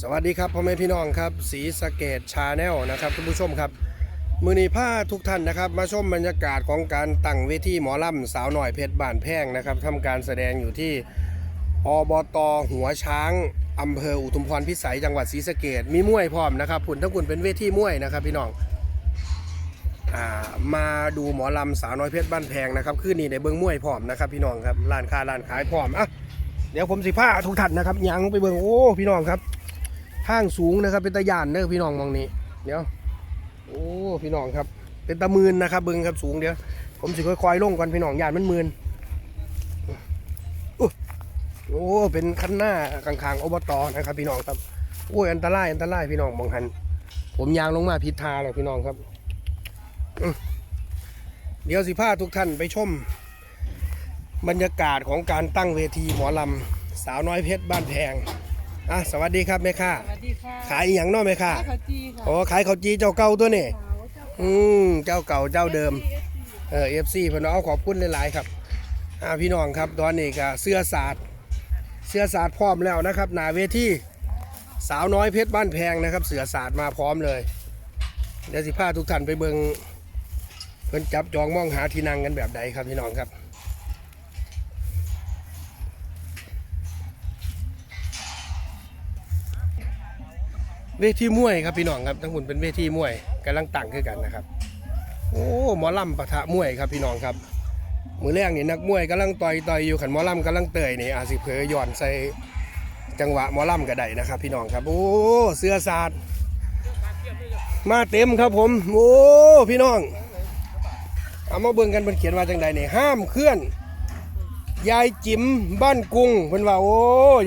สวัสดีครับพ่อแม่พี่น้องครับสีสะเกตชาแนลนะครับท่านผู้ชมครับ มือนีผ้าทุกท่านนะครับ มาชมบรรยากาศของการตั้งเวทีหมอลำสาวหน่อยเพชรบ้านแพงนะครับทำการแสดงอยู่ที่อบตหัวช้างอำเภออุทุมพรพิสัยจังหวัดศรีสะเกดมีมวยพร้อมนะครับผุนทั้งคุณเป็นเวทีมวยนะครับ พี่น้องอามาดูหมอลำสาวน้อยเพชรบ้านแพงนะครับคืนนี้ในเบิ้องมวยพร้อมนะครับ พี่น้องครับร้านค้าร้านขายพร้อมอะเดี๋ยวผมสิผ้าทุกท่านนะครับยังไปเบิ้องโอ้พี่น้องครับ ทางสูงนะครับ เป็นตะยานเด้อพี่น้องมองนี้เดี๋ยวโอ้พี่น้องครับ เป็นตะมืนนะครับเบิ้งครับสูงเดี๋ยวผมสิค่อยๆลงก่อนพี่น้องยานมันมืนโอ้เป็นคันหน้าข้างๆอบตนะครับ พี่น้องครับโอ้ยอันตรายอันตรายพี่น้องมองหัน ผมยางลงมาผิดทาเลยพี่น้องครับเดี๋ยวสิพาทุกท่านไปชม บรรยากาศของการตั้งเวทีหมอลำสาวน้อยเพชรบ้านแพง อะสวัสดีครับแม่ค้าสวัสดีค่ะขายอหย่างเน้อแม่ค้าข้าวจีค่ะอ๋อขายข้าวจีเจ้าเก่าตัวนี่ขาวเจ้าอืมเจ้าเก่าเจ้าเดิม เออเอฟซีเพิ่นเอาขอบคุณหลายๆครับอ่าพี่น้องครับตอนนี้ก็เสื้อสาดเสื้อสาดพร้อมแล้วนะครับหนาเวทีสาวน้อยเพชรบ้านแพงนะครับ เสือสาดมาพร้อมเลย เดี๋ยวสิพาทุกท่านไปเบิงเพิ่นจับจองมองหาที่นั่งกันแบบใดครับพี่น้องครับ เวทีมวยครับพี่น้องครับทั้งหมดเป็นเวทีมวยกำลังตั้งขึ้นกันนะครับ โอ้หมอลำปะทะมวยครับพี่น้องครับ มือแรกนี่นักมวยกำลังต่อยต่อยอยู่ขันหมอลำกำลังเตยนี่อาสิเผยย่อนใส่จังหวะหมอลำก็ได้นะครับ พี่น้องครับโอ้เสื้อสาดมาเต็มครับผม โอ้พี่น้องเอามาเบิ่งกันมันเขียนว่าจังใดนี่ห้ามเคลื่อน ยายจิ๋มบ้านกุ้งเพิ่นว่าโอ้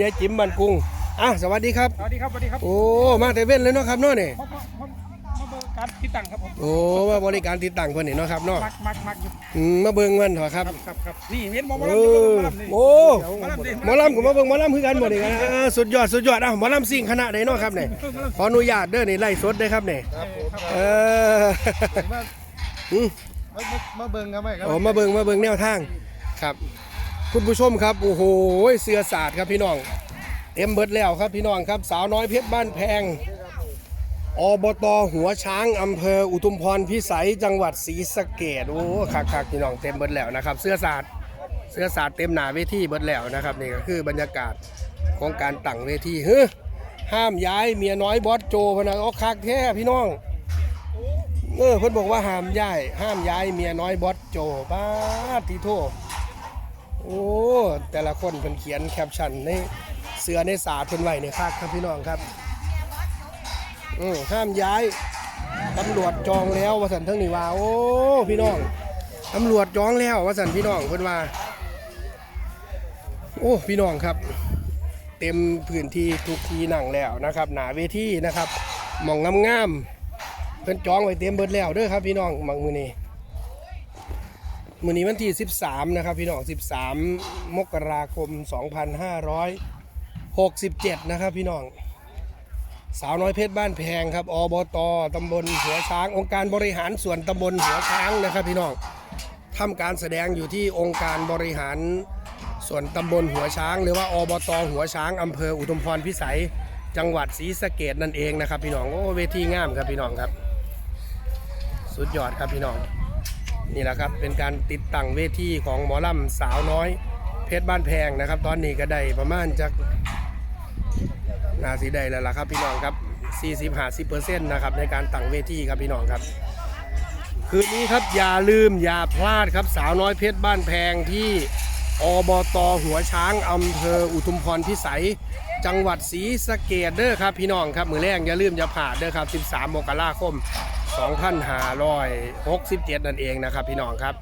ยายจิ๋มบ้านกุ้ง อะสวัสดีครับ สวัสดีครับ สวัสดีครับโอ้ มาแต่เว้นเลยเนาะครับเนาะนี่มามามามาเบิกการที่ตั้งครับผมโอ้มาบริการติดตั้งเพิ่นนี่เนาะครับเนาะมักมักมักอยู่อืมมาเบิ่งมันเถอะครับครับครับนี่เห็นหมอมาเอลำอนี่โอ้หมอลำนี่หมอลำก็มาเบิ่งหมอลำคือกันบ่นี่กันอ่าสุดยอดสุดยอดอะหมอลำซิ่งคณะใดเนาะครับนี่ขออนุญาตเด้อนี่ไล่สดเด้อครับนี่ครับผมเออมาอืม มามามาเบิ่งครับไหมครับโอ้มาเบิ่งมาเบิ่งแนวทางครับ คุณผู้ชมครับ โอ้โหเสือศาสตร์ครับพี่น้อง เต็มเบิดแล้วครับพี่น้องครับสาวน้อยเพชรบ้านแพงอบตหัวช้างอำเภออุทุมพรพิสัยจังหวัดศรีสะเกดโอ้คักคักพี่น้องเต็มเบิดแล้วนะครับ เสื้อศาสตร์เสื้อศาสตร์เต็มหนาเวทีเบิดแล้วนะครับนี่ก็คือบรรยากาศของการตั้งเวทีเฮ้ยห้ามย้ายเมียน้อยบอสโจพนะเอาคักแท้พี่น้องเออเพิ่นบอกว่าห้ามย้าย ห้ามย้ายเมียน้อยบอสโจป้าทีโทโอ้แต่ละคนเพิ่นเขียนแคปชั่นใน เสือในสาเพิ่นไว้ในคักครับพี่น้องครับอืมห้ามย้ายตำรวจจองแล้ววสันทั้งนี้ว่า โอ้พี่น้องตำรวจจองแล้ววสันพี่น้องเพิ่นว่า โอ้พี่น้องครับ เต็มพื้นที่ทุกที่นั่งแล้วนะครับ หนาเวทีนะครับมองงามๆเพิ่นจองไว้เต็มเบิดแล้วเด้อครับ พี่น้องบางมือนี้มือนี้วันที่ 13 นะครับ พี่น้อง 13 มกราคม 67 นะครับพี่น้อง สาวน้อยเพชรบ้านแพงครับอบตตำบลหัวช้าง องค์การบริหารส่วนตำบลหัวช้างนะครับพี่น้องทำการแสดงอยู่ที่องค์การบริหารส่วนตำบลหัวช้าง หรือว่าอบตหัวช้างอำเภออุทุมพรพิสัยจังหวัดศรีสะเกดนั่นเองนะครับพี่น้องโอ้เวทีงามครับพี่น้องครับ สุดยอดครับพี่น้องนี่แหละครับเป็นการติดตั้งเวทีของหมอลำสาวน้อย เพชรบ้านแพงนะครับ ตอนนี้ก็ได้ประมาณจาก นาสีได้แล้วล่ะครับพี่น้องครับ 40-50%นะครับในการตั้งเวทีครับพี่น้องครับ คืนนี้ครับอย่าลืมอย่าพลาดครับสาวน้อยเพชรบ้านแพงที่อบตหัวช้างอำเภออุทุมพรพิสัย จังหวัดศรีสะเกดเด้อครับพี่น้องครับ มือแรกอย่าลืมอย่าผ่าดเด้อครับ 13 มกราคม 2567 นั่นเองนะครับพี่น้องครับ